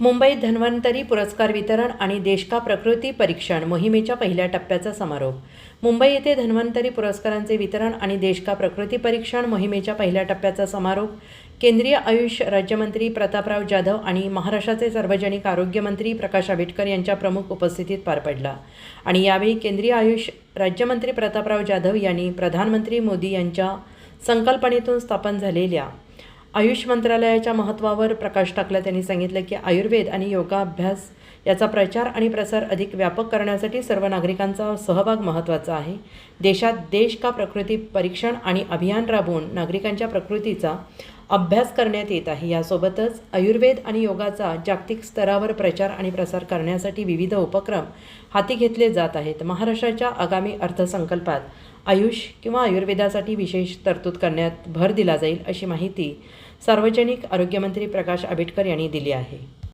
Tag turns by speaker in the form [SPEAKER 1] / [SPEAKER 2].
[SPEAKER 1] मुंबईत धन्वंतरी पुरस्कार वितरण आणि देश का प्रकृती परीक्षण मोहिमेच्या पहिल्या टप्प्याचा समारोप. मुंबई येथे धन्वंतरी पुरस्कारांचे वितरण आणि देश का प्रकृती परीक्षण मोहिमेच्या पहिल्या टप्प्याचा समारोप. केंद्रीय आयुष राज्यमंत्री प्रतापराव जाधव आणि महाराष्ट्राचे सार्वजनिक आरोग्यमंत्री प्रकाश आंबेडकर यांच्या प्रमुख उपस्थितीत पार पडला. आणि यावेळी केंद्रीय आयुष राज्यमंत्री प्रतापराव जाधव यांनी प्रधानमंत्री मोदी यांच्या संकल्पनेतून स्थापन झालेल्या आयुष मंत्रालयाच्या महत्त्वावर प्रकाश टाकला त्यांनी सांगितलं की आयुर्वेद आणि योगाभ्यास याचा प्रचार आणि प्रसार अधिक व्यापक करण्यासाठी सर्व नागरिकांचा सहभाग महत्त्वाचा आहे. देशात देश का प्रकृती परीक्षण आणि अभियान राबवून नागरिकांच्या प्रकृतीचा अभ्यास करण्यात येत आहे यासोबतच आयुर्वेद आणि योगाचा जागतिक स्तरावर प्रचार आणि प्रसार करण्यासाठी विविध उपक्रम हाती घेतले जात आहेत. महाराष्ट्राच्या आगामी अर्थसंकल्पात आयुष किंवा आयुर्वेदासाठी विशेष तरतूद करण्यात भर दिला जाईल अशी माहिती सार्वजनिक आरोग्यमंत्री प्रकाश आंबेडकर यांनी दिली आहे.